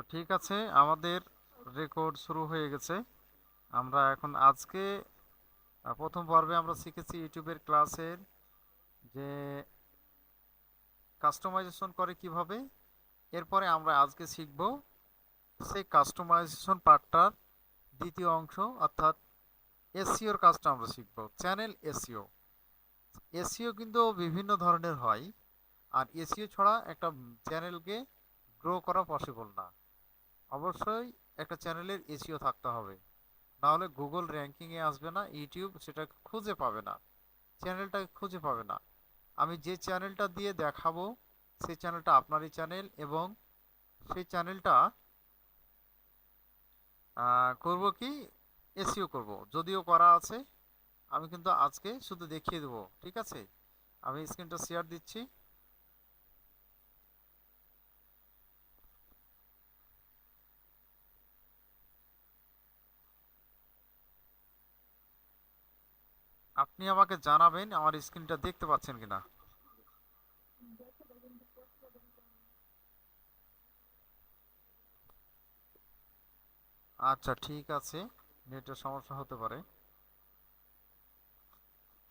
তো ঠিক আছে, আমাদের রেকর্ড শুরু হয়ে গেছে। আমরা এখন আজকে প্রথম পর্বে আমরা শিখেছি ইউটিউবের ক্লাসের যে কাস্টমাইজেশন করে কীভাবে। এরপরে আমরা আজকে শিখব সেই কাস্টমাইজেশন পার্টটার দ্বিতীয় অংশ, অর্থাৎ এসিওর কাজটা আমরা শিখব চ্যানেল এসিও এসিও কিন্তু বিভিন্ন ধরনের হয়, আর এসিও ছাড়া একটা চ্যানেলকে গ্রো করা পসিবল না। অবশ্যই একটা চ্যানেলের এসিও থাকতে হবে। না হলে গুগল র্যাঙ্কিংয়ে আসবে না ইউটিউব সেটা খুঁজে পাবে না, চ্যানেলটা খুঁজে পাবে না। আমি যে চ্যানেলটা দিয়ে দেখাবো, সেই চ্যানেলটা আপনারই চ্যানেল এবং সেই চ্যানেলটা করব কি? এসিও করব। যদিও করা আছে, আমি কিন্তু আজকে শুধু দেখিয়ে দেবো, ঠিক আছে? আমি স্ক্রিনটা শেয়ার দিচ্ছি। আপনি আমাকে জানাবেন, আমার স্ক্রিনটা দেখতে পাচ্ছেন কিনা? আচ্ছা ঠিক আছে। নেটের সমস্যা হতে পারে।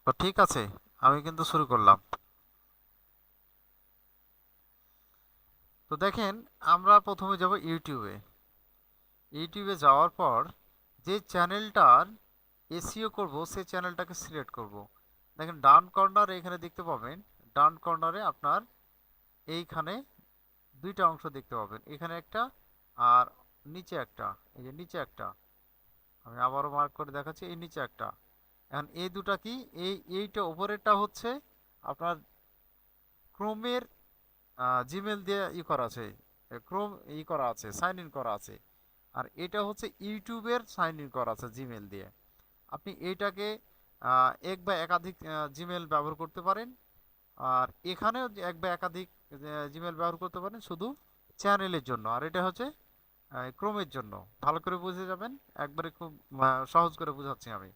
তো ঠিক আছে, আমি কিন্তু শুরু করলাম। তো দেখেন, আমরা প্রথমে যাব ইউটিউবে। ইউটিউবে যাওয়ার পর যে চ্যানেলটার এসইও করব, সেই চ্যানেলটাকে সিলেক্ট করব। দেখেন, ডান কর্নারে এখানে দেখতে পাবেন। ডান কর্নারে আপনার এইখানে দুইটা অংশ দেখতে পাবেন। এখানে একটা আর নিচে একটা। এই যে নিচে একটা। আমি আবারও মার্ক করে দেখাচ্ছি, এই নিচে একটা। এখন এই দুটা কি? এই, এইটা ওপরেরটা হচ্ছে আপনার ক্রোমের জিমেল দিয়ে ই করা আছে। ক্রোম ই করা আছে, সাইন ইন করা আছে। আর এটা হচ্ছে ইউটিউবের সাইন ইন করা আছে জিমেল দিয়ে। আপনি এইটাকে এক বা একাধিক জিমেল ব্যবহার করতে পারেন। আর এখানেও যে এক বা একাধিক জিমেল ব্যবহার করতে পারেন শুধু চ্যানেলের জন্য। আর এটা হচ্ছে ক্রমের জন্য। ভালো করে বুঝে যাবেন। একবারে খুব সহজ করে বুঝাচ্ছি আমি।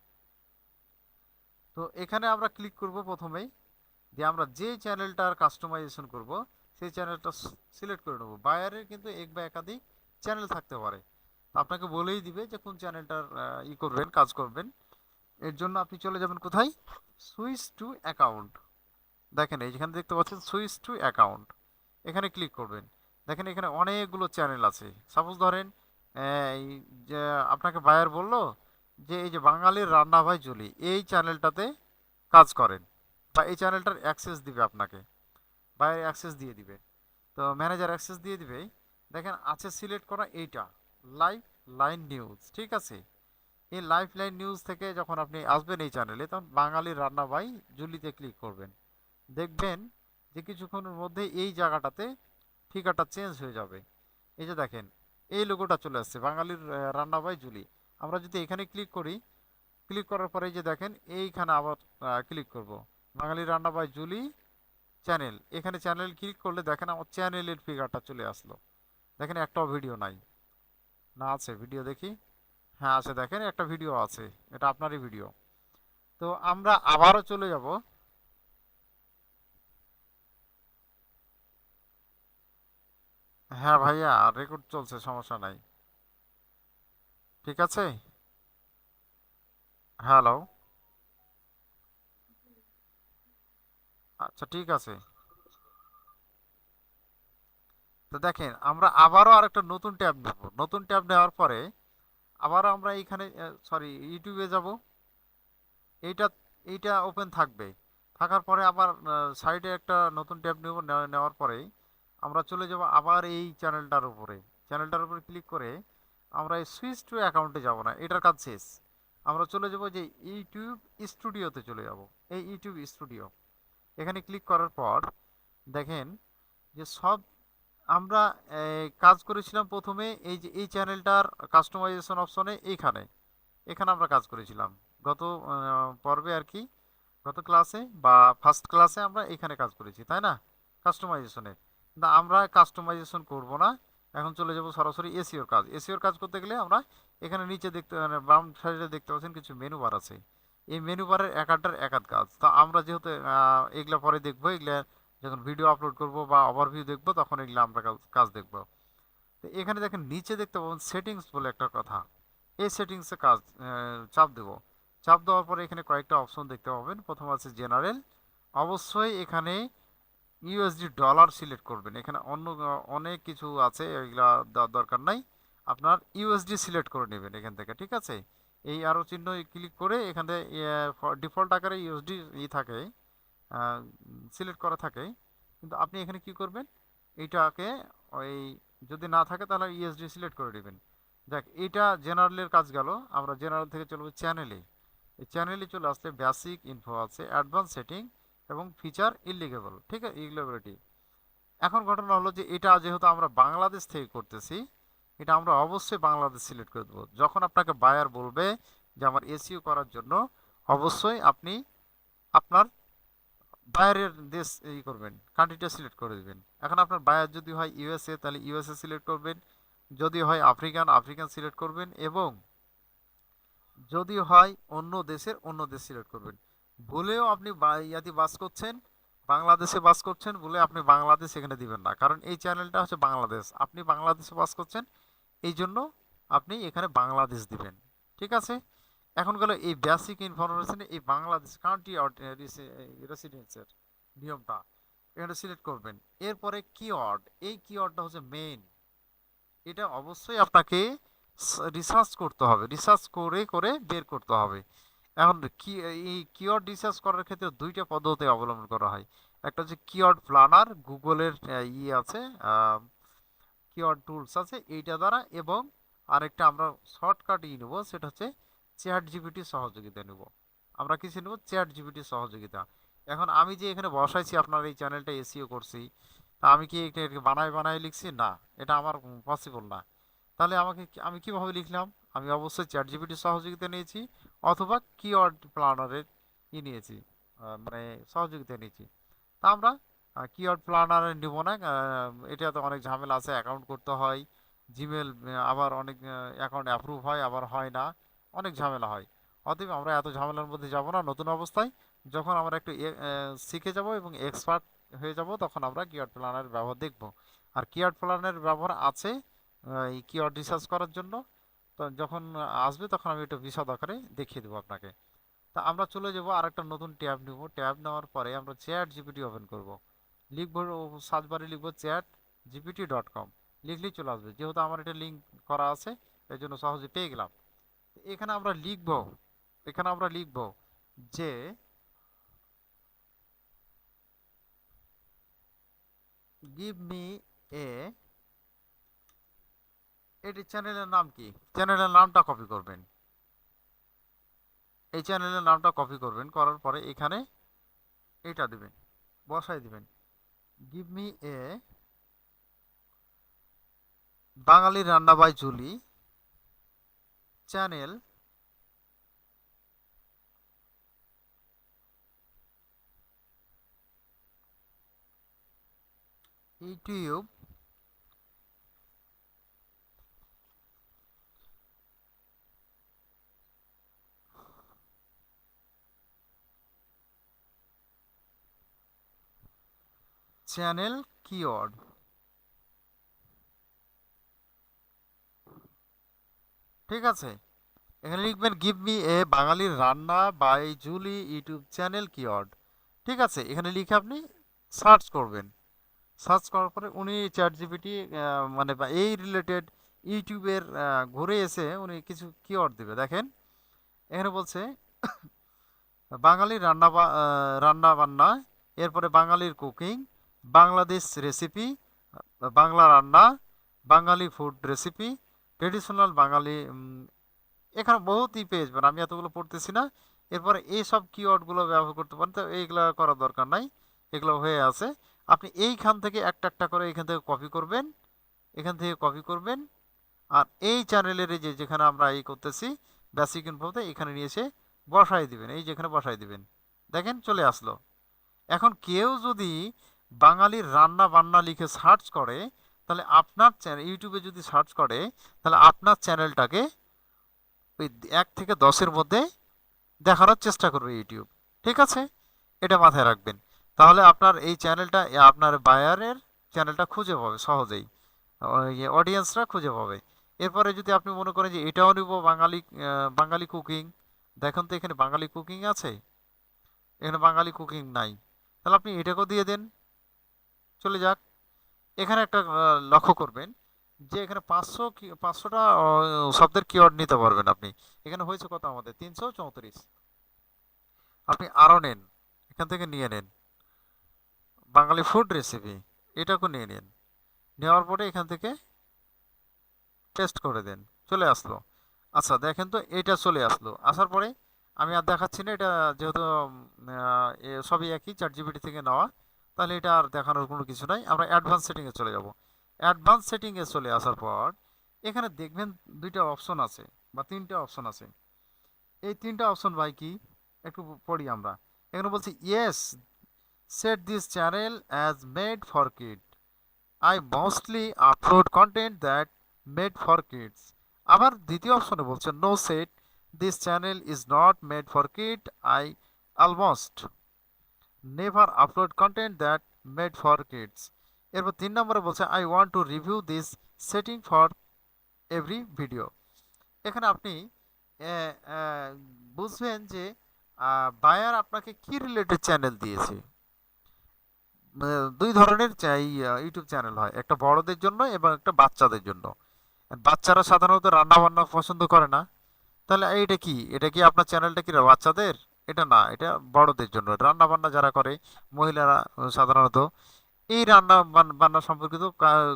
তো এখানে আমরা ক্লিক করব প্রথমেই। দিয়ে আমরা যে চ্যানেলটার কাস্টমাইজেশন করব, সেই চ্যানেলটা সিলেক্ট করে নেব। বায়ারের কিন্তু এক বা একাধিক চ্যানেল থাকতে পারে। আপনাকে বলেই দিবে যে কোন চ্যানেলটার ই করবেন, কাজ করবেন। এর জন্য আপনি চলে যাবেন কোথায়? Switch to account. দেখেন, এই যেখানে দেখতে পাচ্ছেন সুইচ টু অ্যাকাউন্ট। এখানে ক্লিক করবেন। দেখেন, এখানে অনেকগুলো চ্যানেল আছে। সাপোজ ধরেন, এই যে আপনাকে বায়ার বলল যে, এই যে বাঙালির রান্না ভাই জুলি এই চ্যানেলটাতে কাজ করেন বা এই চ্যানেলটার অ্যাক্সেস দিবে আপনাকে। বায়ার অ্যাক্সেস দিয়ে দিবে। তো ম্যানেজার অ্যাক্সেস দিয়ে দিবে। দেখেন, আছে সিলেক্ট করা এইটা, লাইভ লাইন নিউজ, ঠিক আছে? এই লাইফ লাইন নিউজ থেকে যখন আপনি আসবেন এই চ্যানেলে তখন বাঙালির রান্না ভাই জুলিতে ক্লিক করবেন। দেখবেন যে কিছুক্ষণের মধ্যে এই জায়গাটাতে ঠিকাটা চেঞ্জ হয়ে যাবে। এই যে দেখেন, এই লোগোটা চলে আসছে, বাঙালির রান্না বাই জুলি আমরা যদি এখানে ক্লিক করি ক্লিক করার পরে যে দেখেন, এইখানে আবার ক্লিক করব। বাঙালির রান্না বাই জুলি চ্যানেল এখানে চ্যানেল ক্লিক করলে দেখেন আমার চ্যানেলের ফিগারটা চলে আসলো। দেখেন একটাও ভিডিও নাই। না আছে ভিডিও দেখি। হ্যাঁ আছে দেখেন, একটা ভিডিও আছে, এটা আপনারই ভিডিও তো আমরা আবারও চলে যাব। হ্যাঁ ভাইয়া রেকর্ড চলছে, সমস্যা নাই। ঠিক আছে? হ্যালো আচ্ছা ঠিক আছে। তো দেখেন, আমরা আবারও আরেকটা নতুন ট্যাব নেব। নতুন ট্যাব নেওয়ার পরে আবারও আমরা এইখানে সরি ইউটিউবে যাব। এইটা এইটা ওপেন থাকবে। থাকার পরে আবার সাইডে একটা নতুন ট্যাব নেব নেওয়ার পরে আমরা চলে যাব আবার এই চ্যানেলটার উপরে। চ্যানেলটার উপরে ক্লিক করে আমরা এই সুইচ টু অ্যাকাউন্টে যাব না, এটার কাজ শেষ। আমরা চলে যাব যে ইউটিউব স্টুডিওতে চলে যাব, এই ইউটিউব স্টুডিও এখানে ক্লিক করার পর দেখেন যে সব আমরা কাজ করেছিলাম প্রথমে এই যে, এই চ্যানেলটার কাস্টমাইজেশন অপশনে এইখানে। এখানে আমরা কাজ করেছিলাম। গত পর্বে আর কি, গত ক্লাসে বা ফার্স্ট ক্লাসে আমরা এখানে কাজ করেছি, তাই না? কাস্টমাইজেশনের না আমরা কাস্টমাইজেশন করব না। এখন চলে যাব সরাসরি এসিওর কাজ। এসিওর কাজ করতে গেলে আমরা এখানে নিচে দেখতে মানে বাম সাইডে দেখতে পাচ্ছেন কিছু মেনু বার আছে। এই মেনু বারের এক আধটার এক আধ কাজ। তো আমরা যেহেতু এগুলো পরে দেখব, এগুলা যখন ভিডিও আপলোড করব বা ওভারভিউ দেখব, তখন এগুলো আমরা কাজ- দেখব। তো এখানে দেখেন, নিচে দেখতে পাবেন সেটিংস বলে একটা কথা। এই সেটিংসে কাজ চাপ দেব। চাপ দেওয়ার পরে এখানে কয়েকটা অপশন দেখতে পাবেন। প্রথম আছে জেনারেল অবশ্যই এখানে ইউএসডি ডলার সিলেক্ট করবেন। এখানে অন্য, অনেক কিছু আছে, এগুলা দেওয়ার দরকার নাই। আপনার ইউএসডি সিলেক্ট করে নেবেন এখান থেকে, ঠিক আছে? এই আরও চিহ্ন ক্লিক করে এখান ডিফল্ট আকারে ইউএসডি ই থাকে। সিলেক্ট করা থাকে। কিন্তু আপনি এখানে কি করবেন? এইটাকে ওই যদি না থাকে তাহলে ইএসডি সিলেক্ট করে নেবেন দেখ, এটা জেনারেলের কাজ গেল। আমরা জেনারেল থেকে চলবো চ্যানেলে এই চ্যানেলে চলে আসলে বেসিক ইনফো আছে অ্যাডভান্স সেটিং এবং ফিচার ইলিগেবল ঠিক আছে? ইলিগেবিলিটি এখন ঘটনা হলো যে এটা যেহেতু আমরা বাংলাদেশ থেকে করতেছি, এটা আমরা অবশ্যই বাংলাদেশ সিলেক্ট করে দেবো। যখন আপনাকে বায়ার বলবে যে আমার এসিও করার জন্য, অবশ্যই আপনি আপনার বায়ারের দেশ ই করবেন কান্ট্রিটা সিলেক্ট করে দিবেন। এখন আপনার বায়ার যদি হয় ইউএসএ তাহলে ইউএসএ সিলেক্ট করবেন। যদি হয় আফ্রিকান আফ্রিকান সিলেক্ট করবেন এবং যদি হয় অন্য দেশের, অন্য দেশ সিলেক্ট করবেন। ভুলেও আপনি ইয়াতে বাস করছেন, বাংলাদেশে বাস করছেন বলে আপনি বাংলাদেশ এখানে দিবেন না। কারণ এই চ্যানেলটা হচ্ছে বাংলাদেশ। আপনি বাংলাদেশে বাস করছেন এই জন্য আপনি এখানে বাংলাদেশ দিবেন। ঠিক আছে? এখন গেল এই বেসিক ইনফরমেশনে এই বাংলাদেশ কান্ট্রি রেসিডেন্সের নিয়মটা এখানে সিলেক্ট করবেন। এরপরে কিওয়ার্ড এই কিওয়ার্ডটা হচ্ছে মেইন এটা অবশ্যই আপনাকে রিসার্চ করতে হবে। রিসার্চ করে করে বের করতে হবে। এখন কি, এই কিওয়ার্ড রিসার্চ করার ক্ষেত্রে দুইটা পদ্ধতি অবলম্বন করা হয়। একটা হচ্ছে কিওয়ার্ড প্ল্যানার গুগলের ই আছে কিওয়ার্ড টুলস আছে, এইটা দ্বারা এবং আরেকটা আমরা শর্টকাট ই নেব, সেটা হচ্ছে চ্যাট জিপিটি সহযোগিতা নেব। আমরা কিছু নেব চ্যাট জিপিটি সহযোগিতা। এখন আমি যে এখানে বসাইছি, আপনার এই চ্যানেলটা এসিও করছি, তা আমি কি এটা বানায় বানায় লিখছি? না, এটা আমার পসিবল না। তাহলে আমাকে আমি কীভাবে লিখলাম? আমি অবশ্যই চ্যাট জিপিটি সহযোগিতা নিয়েছি, অথবা কিওয়ার্ড প্ল্যানারের ই নিয়েছি মানে সহযোগিতা নিয়েছি। তা আমরা কিওয়ার্ড প্ল্যানারে নিব না এটা তো অনেক ঝামেলা আছে অ্যাকাউন্ট করতে হয় জিমেল আবার অনেক অ্যাকাউন্ট অ্যাপ্রুভ হয়, আবার হয় না। অনেক ঝামেলা হয়। অতএব আমরা এত ঝামেলার মধ্যে যাব না। নতুন অবস্থায় যখন আমরা একটু শিখে যাব এবং এক্সপার্ট হয়ে যাব, তখন আমরা কিওয়ার্ড প্ল্যানারের ব্যবহার দেখব। আর কিওয়ার্ড প্ল্যানারের ব্যবহার আছে এই কিওয়ার্ড রিসার্চ করার জন্য। তো যখন আসবে, তখন আমি একটু বিশদ আকারে দেখিয়ে দেবো আপনাকে। তা আমরা চলে যাব আর একটা নতুন ট্যাব নিব। ট্যাব নেওয়ার পরে আমরা চ্যাট জিপিটি ওপেন করব। লিখব সার্চ বারে লিখব চ্যাট জিপিটি ডট কম লিখলেই চলে আসবে। যেহেতু আমার এটা লিঙ্ক করা আছে এই জন্য সহজে পেয়ে গেলাম। এখানে আমরা লিখব, এখানে আমরা লিখব যে গিভ মি এ এটি চ্যানেলের নাম কি? চ্যানেলের নামটা কপি করবেন। এই চ্যানেলের নামটা কপি করবেন, করার পরে এখানে এটা দিবেন বসাই দিবেন। গিভ মি এ বাঙালি রান্না by Juli channel YouTube channel keyword ঠিক আছে? এখানে লিখবেন গিভ মি এ বাঙালির রান্না by Juli YouTube channel keyword ঠিক আছে? এখানে লিখে আপনি সার্চ করবেন। সার্চ করার পরে উনি চ্যাট জিপিটি মানে বা এই রিলেটেড ইউটিউবের ঘুরে এসে উনি কিছু কিওয়ার্ড দেবে। দেখেন, এখানে বলছে, বাঙালির রান্না রান্না বান্না, এরপরে বাঙালির কুকিং বাংলাদেশ রেসিপি বাংলা রান্না, Bangali food recipe traditional Bangali এখানে বহুত ই পেয়ে যাবেন আমি এতগুলো পড়তেছি না। এরপরে এইসব কিওয়ার্ডগুলো ব্যবহার করতে পারেন, তো এইগুলো করার দরকার নাই, এগুলো হয়ে আছে। আপনি এইখান থেকে একটা একটা করে এখান থেকে কপি করবেন, এখান থেকে কপি করবেন। আর এই চ্যানেলের যে, যেখানে আমরা এই করতেছি বেসিক ইনফোতে এখানে নিয়ে এসে বসাই দিবেন, এই যেখানে বসাই দিবেন। দেখেন, চলে আসলো। এখন কেউ যদি বাঙালির রান্না বান্না লিখে সার্চ করে তাহলে আপনার চ্যানেল ইউটিউবে যদি সার্চ করে, তাহলে আপনার চ্যানেলটাকে ওই এক থেকে দশের মধ্যে দেখানোর চেষ্টা করবে ইউটিউব ঠিক আছে? এটা মাথায় রাখবেন। তাহলে আপনার এই চ্যানেলটা আপনার বায়ারের চ্যানেলটা খুঁজে পাবে সহজেই। অডিয়েন্সরা খুঁজে পাবে। এরপরে যদি আপনি মনে করেন যে এটাও নিব বাঙালি বাঙালি কুকিং দেখুন তো এখানে বাঙালি কুকিং আছে? এখানে বাঙালি কুকিং নাই। তাহলে আপনি এটাকেও দিয়ে দেন। চলে যাক। এখানে একটা লক্ষ্য করবেন যে এখানে পাঁচশো পাঁচশোটা শব্দের কিওয়ার্ড নিতে পারবেন আপনি। এখানে হয়েছে কত আমাদের? তিনশো চৌত্রিশ। আপনি আরও নেন। এখান থেকে নিয়ে নেন। বাঙালি ফুড রেসিপি এটাকেও নিয়ে নিন। নেওয়ার পরে এখান থেকে টেস্ট করে দেন। চলে আসলো। আচ্ছা দেখেন তো এটা চলে আসলো। আসার পরে আমি আর দেখাচ্ছি না, এটা যেহেতু সবই একই চার জিবিটি থেকে নেওয়া। তাহলে এটা আর দেখানোর কোনো কিছু নাই। আমরা অ্যাডভান্স সেটিংয়ে চলে যাব। অ্যাডভান্স সেটিংয়ে চলে আসার পর, এখানে দেখবেন দুইটা অপশন আছে বা তিনটা অপশন আছে। এই তিনটা অপশন ভাই কি? একটু পড়ি আমরা। এখানে বলছি yes set this channel as made for kid I mostly upload content that made for kids আবার দ্বিতীয় অপশনে বলছে no set this channel is not made for kid I almost never upload content that made for kids এরপর তিন নম্বরে বলছে I want to review this setting for every video এখানে আপনি বুঝবেন যে বায়ার আপনাকে কি রিলেটেড চ্যানেল দিয়েছে। দুই ধরনের ইউটিউব চ্যানেল হয়, একটা বড়দের জন্য এবং একটা বাচ্চাদের জন্য। বাচ্চারা সাধারণত রান্না বান্না পছন্দ করে না। তাহলে এইটা কি? এটা কি আপনার চ্যানেলটা কি বাচ্চাদের? এটা না, এটা বড়দের জন্য। রান্না বান্না যারা করে, মহিলারা সাধারণত, এই রান্না বান- বান্না সম্পর্কিত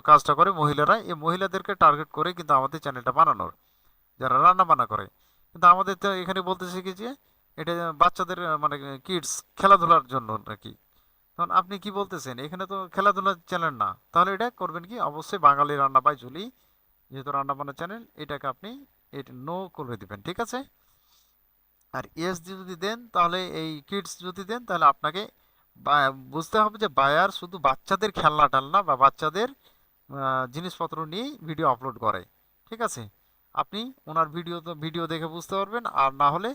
কাজটা করে মহিলারা। এই মহিলাদেরকে টার্গেট করে কিন্তু আমাদের চ্যানেলটা বানানোর। যারা রান্না বান্না করে। কিন্তু আমাদের তো এখানে বলতে যে, এটা বাচ্চাদের মানে কিডস খেলাধুলার জন্য নাকি। তখন আপনি কি বলতেছেন? এখানে তো খেলাধুলার চ্যানেল না। তাহলে এটা করবেন কি? অবশ্যই বাঙালি রান্না বাই ঝুলি, যেহেতু রান্না বান্না চ্যানেল এটাকে আপনি এটা নো করে দেবেন। ঠিক আছে? আর ইয়েস যদি দেন, তাহলে এই কিডস যদি দেন, তাহলে আপনাকে বুঝতে হবে যে বায়ার শুধু বাচ্চাদের খেলনা টালনা বা বাচ্চাদের জিনিসপত্র নিয়েই ভিডিও আপলোড করে, ঠিক আছে? আপনি ওনার ভিডিও ভিডিও দেখে বুঝতে পারবেন, আর না হলে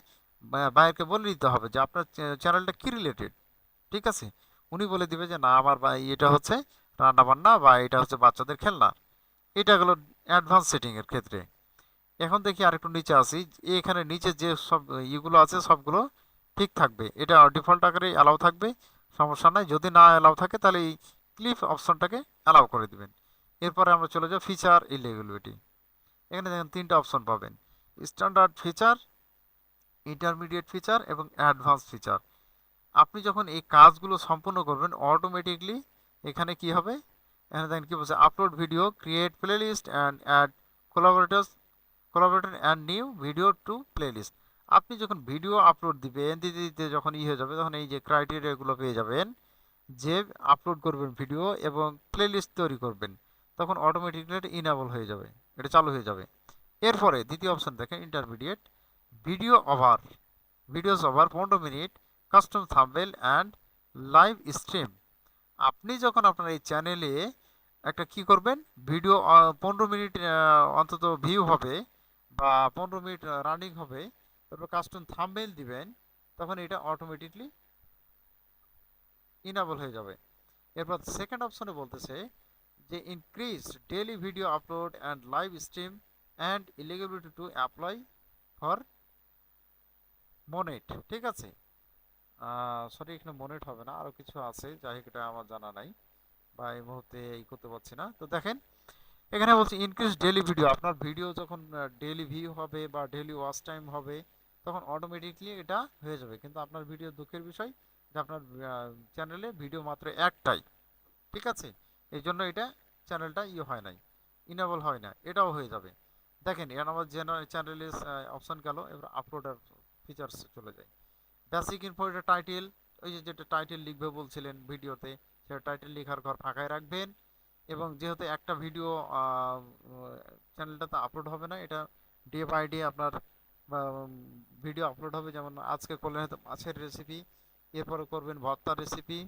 বায়ারকে বলে দিতে হবে যে আপনার চ্যানেলটা কী রিলেটেড ঠিক আছে? উনি বলে দিবে যে না, আমার এটা হচ্ছে রান্নাবান্না বা এটা হচ্ছে বাচ্চাদের খেলনা। এটা হলো অ্যাডভান্স সেটিংয়ের ক্ষেত্রে। এখন দেখি আরেকটু নিচে আসি। এখানে নিচে যে সব ইগুলো আছে, সবগুলো ঠিক থাকবে। এটা ডিফল্ট আকারে অ্যালাউ থাকবে, সমস্যা নাই। যদি না অ্যালাউ থাকে, তাহলে এই ক্লিপ অপশনটাকে অ্যালাউ করে দিবেন। এরপরে আমরা চলে যাই ফিচার ইলেগুলিটি এখানে দেখেন তিনটা অপশন পাবেন। স্ট্যান্ডার্ড ফিচার ইন্টারমিডিয়েট ফিচার এবং অ্যাডভান্স ফিচার আপনি যখন এই কাজগুলো সম্পূর্ণ করবেন অটোমেটিকলি এখানে কি হবে? এখানে দেখেন কী বলছে upload video create playlist and add collaborators collaborator and new video to playlist আপনি যখন ভিডিও আপলোড দিবেন, দিতে দিতে যখন ই হয়ে যাবে, তখন এই যে ক্রাইটেরিয়াগুলো পেয়ে যাবেন, যে আপলোড করবেন ভিডিও এবং প্লেলিস্ট তৈরি করবেন, তখন অটোমেটিকলি এটা ইনাবল হয়ে যাবে, এটা চালু হয়ে যাবে। এরপরে দ্বিতীয় অপশন দেখেন intermediate video over videos over পনেরো minute custom thumbnail and live stream আপনি যখন আপনার এই চ্যানেলে একটা কি করবেন ভিডিও পনেরো মিনিট অন্তত ভিউ হবে বা পনেরো মিনিট রানিং হবে, তারপর কাস্টম থামবেল দিবেন, তখন এটা অটোমেটিকলি ইনাবল হয়ে যাবে। এরপর সেকেন্ড অপশনে বলতেছে যে increase daily video upload and live stream and eligibility to apply for monet ঠিক আছে? সরি এখানে মোনেট হবে না আরও কিছু আছে, যাই হোক এটা আমার জানা নাই, বা এই মুহূর্তে এই করতে পারছি না। তো দেখেন এখানে বলছে ইনক্রিজ ডেইলি ভিডিও আপনার ভিডিও যখন ডেলি ভিউ হবে বা ডেইলি ওয়াচ টাইম হবে, তখন অটোমেটিকলি এটা হয়ে যাবে। কিন্তু আপনার ভিডিও দুঃখের বিষয় যে আপনার চ্যানেলে ভিডিও মাত্র একটাই। ঠিক আছে? এই জন্য এটা চ্যানেলটা ইয়ে হয় নাই। ইনেবল হয় না। এটাও হয়ে যাবে। দেখেন, এখানে আমার জেনারেল চ্যানেলে অপশন গেল, এবার আপলোডার ফিচার্স চলে যায়। বেসিক ইনফো এটা টাইটেল ওই যে যেটা টাইটেল লিখবে বলছিলেন ভিডিওতে সেটা টাইটেল লেখার ঘর ফাঁকায় রাখবেন। এবং যেহেতু একটা ভিডিও চ্যানেলটাতে আপলোড হবে না, এটা ডে বাই ডে আপনার ভিডিও আপলোড হবে। যেমন আজকে করলেন হয়তো মাছের রেসিপি এরপরে করবেন ভর্তার রেসিপি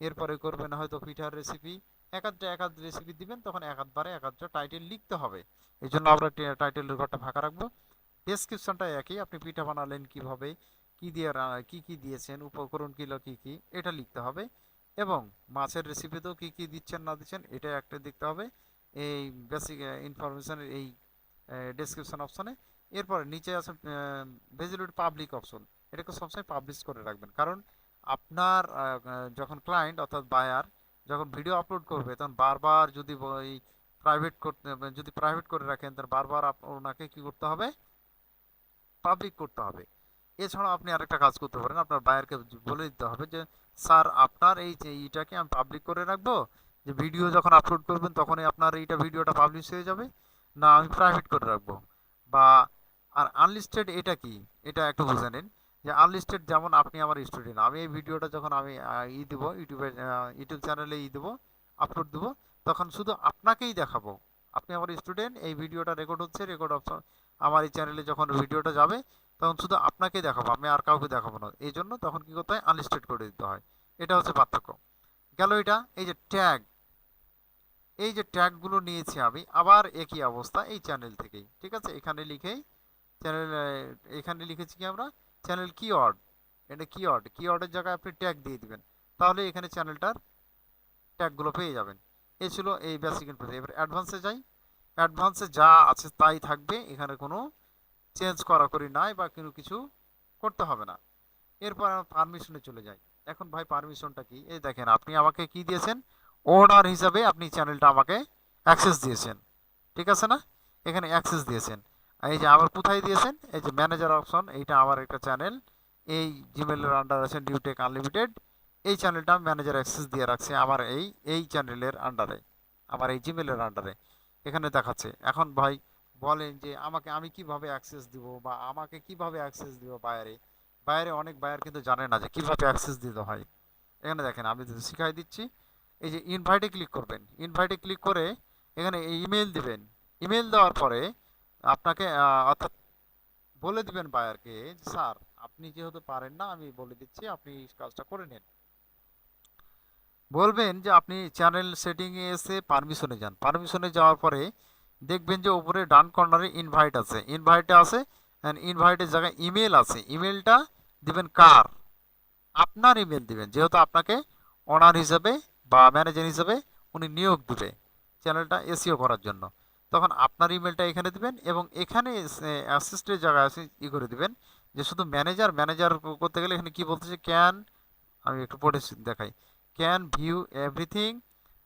এরপরে করবেন হয়তো পিঠার রেসিপি একাধটা একাধ রেসিপি দিবেন, তখন একাধবারে একাধটা টাইটেল লিখতে হবে। এই জন্য আমরা টাইটেলের ঘরটা ফাঁকা রাখব। ডেসক্রিপশনটা একই, আপনি পিঠা বানালেন কীভাবে, কি দিয়ে, কি কি দিয়েছেন, উপকরণ কিলো কি কি, এটা লিখতে হবে। এবং মাছের রেসিপিতেও কি কি দিচ্ছেন, না দিচ্ছেন, এটা একটা দেখতে হবে। এই বেসিক ইনফরমেশনের এই ডেসক্রিপশন অপশানে এরপরে নিচে আছে ভিজিবিলিটি পাবলিক অপশন এটাকে সবসময় পাবলিশ করে রাখবেন। কারণ আপনার যখন ক্লায়েন্ট অর্থাৎ বায়ার যখন ভিডিও আপলোড করবে, তখন বারবার যদি ওই প্রাইভেট করতে যদি প্রাইভেট করে রাখেন, তাহলে বারবার ওনাকে কি করতে হবে? পাবলিক করতে হবে। এছাড়াও আপনি আরেকটা কাজ করতে পারেন। আপনার বায়ারকে বলে দিতে হবে যে স্যার, আপনার এই যে এইটাকে আমি পাবলিক করে রাখব, যে ভিডিও যখন আপলোড করবেন তখনই আপনার এইটা ভিডিওটা পাবলিশ হয়ে যাবে। না, আমি প্রাইভেট করে রাখব। বা, আর আনলিস্টেড এটা কি? এটা একটু বুঝে নিন। যে আনলিস্টেড যেমন আপনি আমার স্টুডেন্ট আমি এই ভিডিওটা যখন আমি ই দেবো ইউটিউবে ইউটিউব চ্যানেলে ই দেবো আপলোড দেবো, তখন শুধু আপনাকেই দেখাবো। আপনি আমার স্টুডেন্ট এই ভিডিওটা রেকর্ড হচ্ছে রেকর্ড অপশন আমার এই চ্যানেলে যখন ভিডিওটা যাবে তখন শুধু আপনাকেই দেখাবো, আমি আর কাউকে দেখাবো না। এই জন্য তখন কী করতে হয়? আনলিস্টেড করে দিতে হয়। এটা হচ্ছে পার্থক্য। গেল এটা, এই যে ট্যাগ এই যে ট্যাগগুলো নিয়েছি আমি, আবার একই অবস্থা এই চ্যানেল থেকেই। ঠিক আছে? এখানে লিখেই চ্যানেল এখানে লিখেছি কি আমরা? চ্যানেল কিওয়ার্ড এটা কিওয়ার্ড কিওয়ার্ডের জায়গায় আপনি ট্যাগ দিয়ে দিবেন। তাহলে এখানে চ্যানেলটার ট্যাগগুলো পেয়ে যাবেন। এ ছিল এই বেসিক ইনফরমেশন এবার অ্যাডভান্সে যাই। অ্যাডভান্সে যা আছে তাই থাকবে। এখানে কোনো চেঞ্জ করা করি নাই বা কোনো কিছু করতে হবে না। এরপর আমরা পারমিশনে চলে যাই। এখন ভাই পারমিশনটা কি? এই দেখেন, আপনি আমাকে কি দিয়েছেন? ওনার হিসাবে আপনি চ্যানেলটা আমাকে অ্যাক্সেস দিয়েছেন। ঠিক আছে না? এখানে অ্যাক্সেস দিয়েছেন। এই যে আবার কোথায় দিয়েছেন? এই যে ম্যানেজার অপশন এইটা আমার একটা চ্যানেল এই জিমেলের আন্ডার আছে নিউটেক আনলিমিটেড এই চ্যানেলটা আমি ম্যানেজার অ্যাক্সেস দিয়ে রাখছি আমার এই এই চ্যানেলের আন্ডারে আমার এই জিমেলের আন্ডারে এখানে দেখাচ্ছে। এখন ভাই বলেন যে, আমাকে, আমি কীভাবে অ্যাক্সেস দিব বা আমাকে কীভাবে অ্যাক্সেস দিব বাইরে বাইরে অনেক বায়ার কিন্তু জানে না যে কীভাবে অ্যাক্সেস দিতে হয়। এখানে দেখেন, আমি শিখাই দিচ্ছি, এই যে ইনভাইটে ক্লিক করবেন। ইনভাইটে ক্লিক করে এখানে ইমেল দিবেন। ইমেল দেওয়ার পরে আপনাকে অর্থাৎ বলে দিবেন বায়ারকে স্যার, আপনি যেহেতু পারেন না, আমি বলে দিচ্ছি, আপনি কাজটা করে নেন। বলবেন যে, আপনি চ্যানেল সেটিংয়ে এসে পারমিশনে যান। পারমিশনে যাওয়ার পরে দেখবেন যে উপরে ডান কর্নারে ইনভাইট আছে। ইনভাইটে আছে অ্যান্ড ইনভাইটের জায়গায় ইমেল আছে। ইমেলটা দিবেন কার? আপনার ইমেল দিবেন। যেহেতু আপনাকে অনার হিসাবে বা ম্যানেজার হিসাবে উনি নিয়োগ দিবে চ্যানেলটা এসিও করার জন্য। তখন আপনার ইমেলটা এখানে দিবেন এবং এখানে অ্যাসিস্টের জায়গায় ই করে দিবেন যে শুধু ম্যানেজার ম্যানেজার করতে গেলে এখানে কি বলতেছে? ক্যান আমি একটু পড়ে দেখাই। Can view everything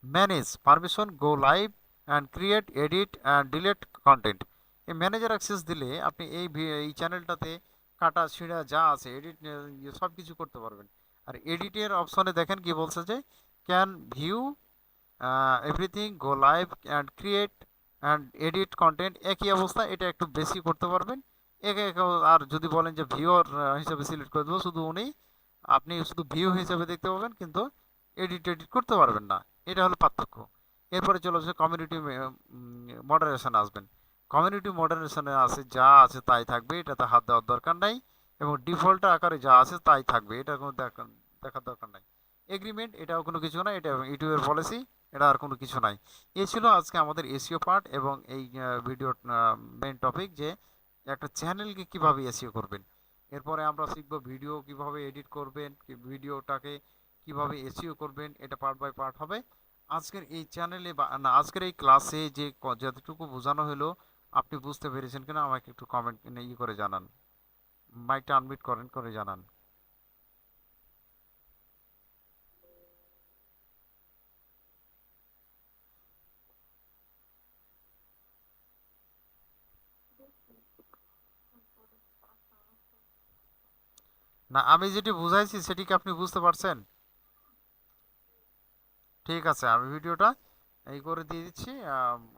manage permission go live and create edit and delete content এই ম্যানেজার অ্যাক্সেস দিলে আপনি এই এই চ্যানেলটাতে কাটা, ছিঁড়া যা আছে এডিট সব কিছু করতে পারবেন। আর এডিটের অপশনে দেখেন কি বলছে যে can view everything go live and create and edit content একই অবস্থা, এটা একটু বেশি করতে পারবেন। একে আর যদি বলেন যে ভিউর হিসাবে সিলেক্ট করে দেবো, শুধু উনি, আপনি শুধু ভিউ হিসাবে দেখতে পাবেন, কিন্তু এডিট এডিট করতে পারবেন না। এটা হলো পার্থক্য। এরপরে চলে আসবে কমিউনিটি মডারেশন আসবেন। কমিউনিটি মডারেশনে আছে, যা আছে তাই থাকবে, এটাতে হাত দেওয়ার দরকার নাই এবং ডিফল্ট আকারে যা আছে তাই থাকবে, এটা কোনো দেখার দরকার নাই। এগ্রিমেন্ট এটাও কোনো কিছু না, এটা ইউটিউবের পলিসি এটা আর কোনো কিছু নাই। এ ছিল আজকে আমাদের এসিও পার্ট এবং এই ভিডিও মেন টপিক যে একটা চ্যানেলকে কীভাবে এসিও করবেন। এরপরে আমরা শিখব ভিডিও কীভাবে এডিট করবেন ভিডিওটাকে কীভাবে এসিও করবেন, এটা পার্ট বাই পার্ট হবে। আজকের এই চ্যানেলে বা, না, আজকের এই ক্লাসে যে যতটুকু বোঝানো হলো, আপনি বুঝতে পেরেছেন কিনা, আমাকে একটু কমেন্ট ই করে জানান। মাইকটা আনমিট করেন, করে জানান। না, আমি যেটি বুঝাইছি সেটি কি আপনি বুঝতে পারছেন? ঠিক আছে, আমি ভিডিওটা এই করে দিয়ে দিচ্ছি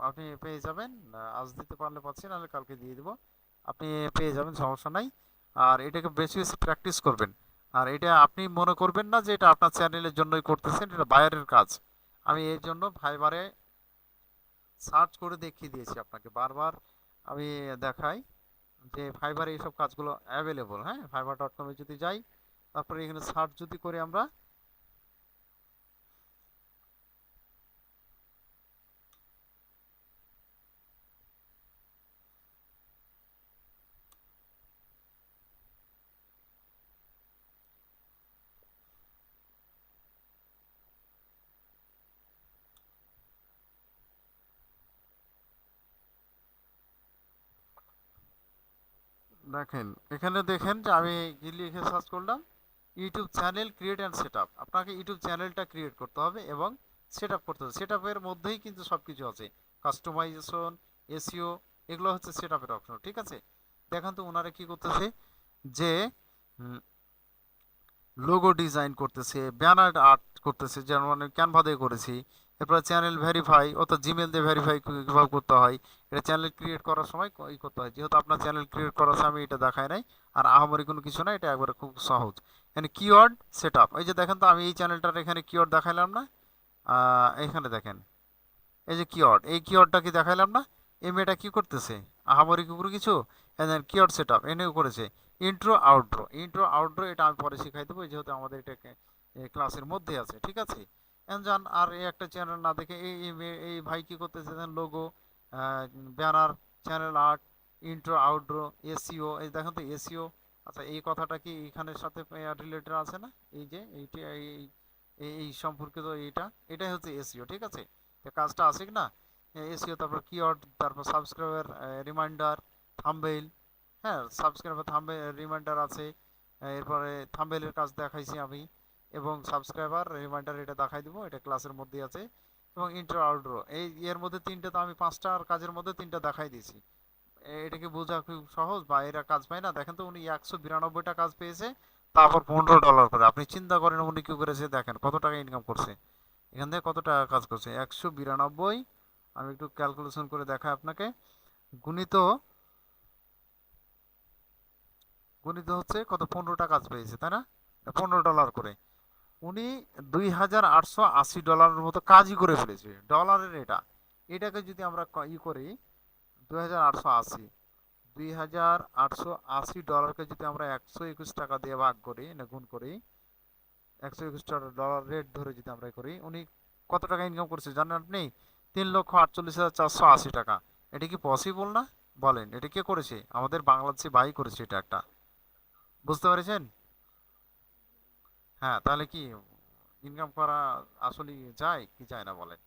আপনি পেয়ে যাবেন, আজ দিতে পারলে পাচ্ছি, নাহলে কালকে দিয়ে দেবো। আপনি পেয়ে যাবেন, সমস্যা নাই। আর এটাকে বেশি বেশি প্র্যাকটিস করবেন। আর এটা আপনি মনে করবেন না যে এটা আপনার চ্যানেলের জন্যই করতেছেন, এটা বাইরের কাজ। আমি এর জন্য ফাইবারে সার্চ করে দেখিয়ে দিয়েছি আপনাকে। বারবার আমি দেখাই যে ফাইবারে এইসব কাজগুলো অ্যাভেলেবল হ্যাঁ? ফাইবার ডট কমে যদি যাই, তারপরে এখানে সার্চ যদি করি আমরা দেখেন, এখানে দেখেন যে আমি কি লিখে সার্চ করলাম? YouTube channel create and set up আপনাকে ইউটিউব চ্যানেলটা ক্রিয়েট করতে হবে এবং সেট করতে হবে। সেট মধ্যেই কিন্তু সব কিছু আছে কাস্টমাইজেশন এসিও এগুলো হচ্ছে সেট আপের অপশন ঠিক আছে? দেখেন তো ওনারা কি করতেছে? যে লোগো ডিজাইন করতেছে ব্যানার আর্ট করতেছে, যেমন ক্যানভা দিয়ে করেছি। এরপরে চ্যানেল ভেরিফাই অর্থাৎ জিমেল দিয়ে ভেরিফাই কীভাবে করতে হয়। এটা চ্যানেল ক্রিয়েট করার সময় ই করতে হয়। যেহেতু আপনার চ্যানেল ক্রিয়েট করার সময় আমি এটা দেখায় নাই, আর আহামরি কোনো কিছু না এটা একবারে খুব সহজ। এখানে কিওয়ার্ড সেট আপ এই যে দেখেন তো, আমি এই চ্যানেলটার এখানে কিওয়ার্ড দেখাইলাম না। এখানে দেখেন। এই যে কিওয়ার্ড এই কিওয়ার্ডটা কি দেখাইলাম না? এই মেয়েটা কী করতেছে? আহামরি কুকুর কিছু? দেন কিওয়ার্ড সেট আপ এনেও করেছে। ইন্ট্রো আউটড্রো ইন্ট্রো আউটড্রো এটা আমি পরে শিখাই দেবো যেহেতু আমাদের এটা ক্লাসের মধ্যে আছে, ঠিক আছে? যান আর এই একটা চ্যানেল না দেখে, এই এই ভাই কী করতেছে then logo banner channel art, intro outro SEO এই দেখেন তো এসিও আচ্ছা এই কথাটা কি এখানের সাথে রিলেটেড আছে না? এই যে, এইটি, এই, এই- সম্পর্কিত এইটা, এটাই হচ্ছে এসিও ঠিক আছে? কাজটা আছে কি না? এসিও তারপর কিওয়ার্ড তারপর সাবস্ক্রাইবার রিমাইন্ডার থাম্বেইল হ্যাঁ সাবস্ক্রাইবার থাম্বেল রিমাইন্ডার আছে। এরপরে থাম্বেলের কাজ দেখাইছি আমি, এবং সাবস্ক্রাইবার রিমাইন্ডার এটা দেখাই দিব, এটা ক্লাসের মধ্যে আছে। এবং ইন্টার আউটডোর এই এর মধ্যে তিনটে তো আমি পাঁচটার কাজের মধ্যে তিনটা দেখাই দিয়েছি। এটাকে বোঝা খুব সহজ? বা এরা কাজ পায় না? দেখেন তো উনি একশো বিরানব্বইটা কাজ পেয়েছে, তারপর পনেরো ডলার করে। আপনি চিন্তা করেন উনি কী করেছে? দেখেন কত টাকা ইনকাম করছে। এখান থেকে কত টাকা কাজ করছে? একশো বিরানব্বই। আমি একটু ক্যালকুলেশন করে দেখাই আপনাকে। গুণিত গুণিত হচ্ছে কত? পনেরোটা কাজ পেয়েছে, তাই না? পনেরো ডলার করে। উনি দুই হাজার আটশো আশি ডলারের মতো কাজই করে ফেলেছে, ডলারের এটা। এটাকে যদি আমরা ই করি, দুই হাজার আটশো আশি, দুই হাজার আটশো আশি ডলারকে যদি আমরা একশো একুশ টাকা দিয়ে ভাগ করি, না গুণ করি, একশো একুশ টাকা ডলার রেট ধরে যদি আমরা করি, উনি কত টাকা ইনকাম করছে জানেন আপনি? তিন লক্ষ আটচল্লিশ হাজার চারশো আশি টাকা। এটা কি পসিবল না? বলেন, এটা কে করেছে? আমাদের বাংলাদেশি ভাই করেছে এটা একটা। বুঝতে পেরেছেন? হ্যাঁ তাহলে কি ইনকাম করা আসলে যায় কি যায় না বলেন?